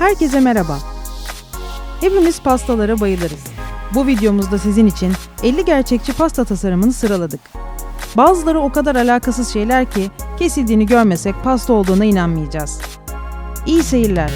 Herkese merhaba. Hepimiz pastalara bayılırız. Bu videomuzda sizin için 50 gerçekçi pasta tasarımını sıraladık. Bazıları o kadar alakasız şeyler ki kesildiğini görmesek pasta olduğuna inanmayacağız. İyi seyirler.